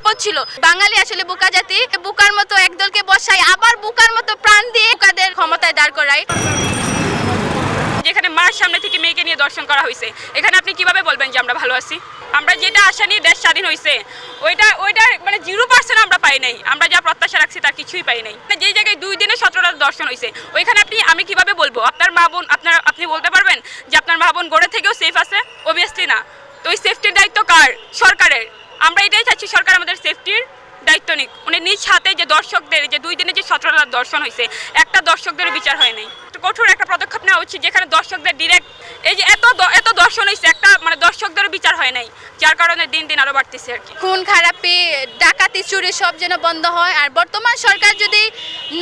নিরাপদ ছিল। বাঙালি আসলে বুকা জাতি বুকার মতো একদলকে বসায়, আবার বুকার মতো প্রাণ দিয়ে বুকাদের ক্ষমতায় দাঁড় করায়। যেখানে মার সামনে থেকে মেয়েকে নিয়ে দর্শন করা হয়েছে এখানে আপনি কীভাবে বলবেন যে আমরা ভালো আছি? আমরা যেটা আশা নিয়ে দেশ স্বাধীন হয়েছে ওইটা ওইটা মানে জিরো পার্সেন্ট আমরা পাই নাই। আমরা যা প্রত্যাশা রাখছি তার কিছুই পাই নাই। যে জায়গায় দুই দিনে সতেরোটা দর্শন হয়েছে ওইখানে আপনি, আমি কীভাবে বলব? আপনার মা বোন, আপনার, আপনি বলতে পারবেন যে আপনার মা বোন গড়ে থেকেও সেফ আছে? অবভিয়াসলি না। তো ওই সেফটির দায়িত্ব কার? সরকারের। আমরা এটাই চাচ্ছি সরকার আমাদের সেফটির দায়িত্ব নিক। উনি নিজ হাতে যে দর্শকদের, যে দুই দিনে যে সতেরোটা দর্শন হয়েছে, একটা দর্শকদের বিচার হয় নাই। কঠোর একটা পদক্ষেপ নেওয়া উচিত, যেখানে দর্শকদের ডিরেক্ট এই যে এত এত দর্শন হয়েছে একটা মানে দর্শকদের বিচার হয় নাই, যার কারণে দিন দিন আরও বাড়তেছে আর কি। খুন, খারাপি, ডাকাতি, চুরি সব যেন বন্ধ হয়। আর বর্তমান সরকার যদি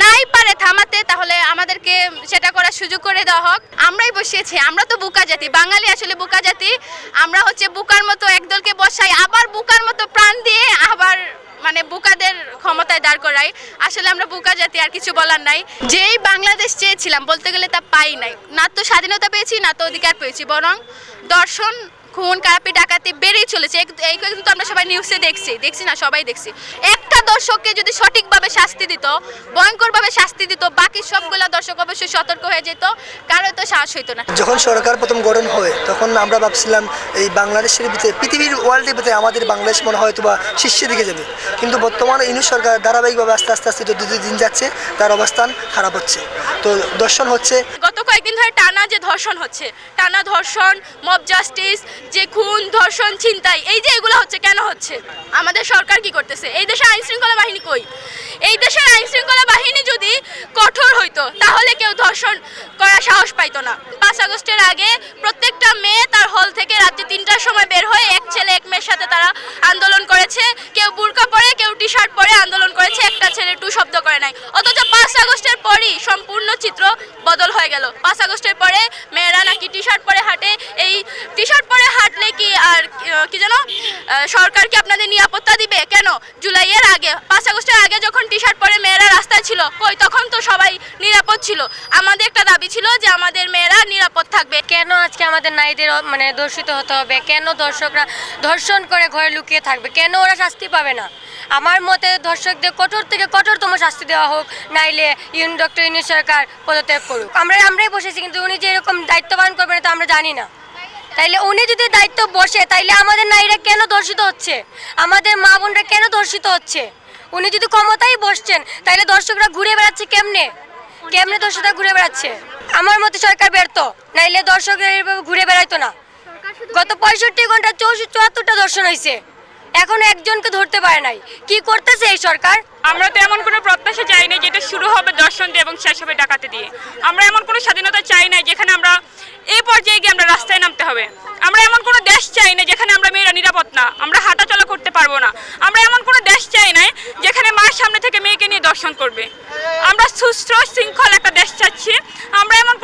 নাই পারে থামাতে, তাহলে আমাদেরকে সেটা করার সুযোগ করে দেওয়া হোক। আমরাই বসিয়েছি, আমরা তো বুকা জাতি, বাঙালি আসলে বুকা জাতি। আমরা হচ্ছে বুকার মতো একদলকে বসাই, আবার বুকার মতো প্রাণ দিয়ে আবার মানে বুকাদের ক্ষমতায় দাঁড় করাই। আসলে আমরা বুকা জাতি, আর কিছু বলার নাই। যেই বাংলাদেশ চেয়েছিলাম, বলতে গেলে তা পাই নাই। না তো স্বাধীনতা পেয়েছি, না তো অধিকার পেয়েছি, বরং দর্শন খুন কারাপি ডাকাতি বেড়েই চলেছে। এই কিন্তু আমরা সবাই নিউজে দেখছি। দেখছি না সবাই দেখছি। একটা দর্শককে যদি সঠিকভাবে শাস্তি দিত ভয়ঙ্করভাবে শাস্তি দিত বাকি সবগুলা দর্শক অবশ্যই সতর্ক হয়ে যেত কারও তো সাহস হইতো না। যখন সরকার প্রথম গঠন হয় তখন আমরা ভাবছিলাম এই বাংলাদেশের ভিতরে পৃথিবীর ওয়ার্ল্ডের ভিতরে আমাদের বাংলাদেশ মনে হয় বা শীর্ষের দিকে যাবে। কিন্তু বর্তমানে ইনু সরকার ধারাবাহিকভাবে আস্তে আস্তে আস্তে যত দিন যাচ্ছে তার অবস্থান খারাপ হচ্ছে। তো দর্শন হচ্ছে গত কয়েকদিন ধরে টানা যে ধর্ষণ হচ্ছে, টানা ধর্ষণ মব জাস্টিস যে খুন, ধর্ষণ, ছিনতাই, এই যে এগুলো হচ্ছে, কেন হচ্ছে? আমাদের সরকার কি করতেছে? এই দেশে আইন শৃঙ্খলা বাহিনী কই? এই দেশের আইন শৃঙ্খলা বাহিনী যদি কঠোর হইতো, তাহলে কেউ ধর্ষণ করার সাহস পাইতো না। পাঁচ আগস্টের আগে প্রত্যেকটা মেয়ে তার হল থেকে রাত্রি তিনটার সময় বের হয়ে এক ছেলে, এক মেয়ের সাথে তারা আন্দোলন করেছে। কেউ বুরকা পরে, কেউ টি শার্ট পরে আন্দোলন করেছে। একটা ছেলে টু শব্দ করে নাই। অথচ পাঁচ আগস্টের পরই সম্পূর্ণ চিত্র বদল হয়ে গেল। পাঁচ আগস্টের পরে মেয়েরা নাকি টি শার্ট পরে হাঁটে। এই টি শার্ট পরে হাঁটলে কি আর কি যেন সরকার কি আপনাদের নিরাপত্তা দিবে? কেন? জুলাইয়ের আগে, পাঁচ আগস্টের আগে যখন টি শার্ট পরে মেয়েরা রাস্তায় ছিল, কই, তখন তো সবাই নিরাপদ ছিল। আমাদের একটা দাবি ছিল যে আমাদের মেয়েরা নিরাপদ থাকবে। কেন আজকে আমাদের নারীদের মানে দর্শিত হতে হবে? কেন দর্শকরা ধর্ষণ করে ঘরে লুকিয়ে থাকবে? কেন ওরা শাস্তি পাবে না? আমার মতে দর্শকদের কঠোর থেকে কঠোরতম শাস্তি দেওয়া হোক, নাইলে ইউন ডক্টর ইউনি সরকার পদত্যাগ করুক। আমরা আমরাই বসেছি, কিন্তু উনি যে এরকম দায়িত্ব পালন করবেন তা আমরা জানি না। তাইলে উনি যদি দায়িত্ব বসে, তাইলে আমাদের নারীরা কেন ধর্ষিত হচ্ছে? আমাদের মা বোনরা কেন ধর্ষিত হচ্ছে? উনি যদি ক্ষমতায় বসছেন, তাইলে দর্শকরা ঘুরে বেড়াচ্ছে কেমনে? কেমনে দর্শকরা ঘুরে বেড়াচ্ছে? আমার মতে সরকার ব্যর্থ, নাইলে দর্শকরা ঘুরে বেড়াইতো না। গত পঁয়ষট্টি ঘণ্টা চৌষট্টি চুয়াত্তরটা দর্শন হয়েছে এখনও একজনকে ধরতে পারে নাই। কি করতেছে এই সরকার? আমরা তো এমন কোনো প্রত্যাশা চাই না যেটা শুরু হবে দর্শন দিয়ে এবং শেষ হবে ডাকাতে দিয়ে। আমরা এমন কোনো স্বাধীনতা চাই না যেখানে আমরা এই পর্যায়ে গিয়ে আমরা রাস্তায় নামতে হবে। আমরা এমন কোনো দেশ চাই না যেখানে আমরা মেয়েরা নিরাপদ না। আমরা হাঁটাচলা করতে পারব না। আমরা এমন কোনো দেশ চাই না যেখানে মায়ের সামনে থেকে মেয়েকে নিয়ে দর্শন করবে। আমরা সুস্থ শৃঙ্খল একটা দেশ চাচ্ছি। আমরা এমন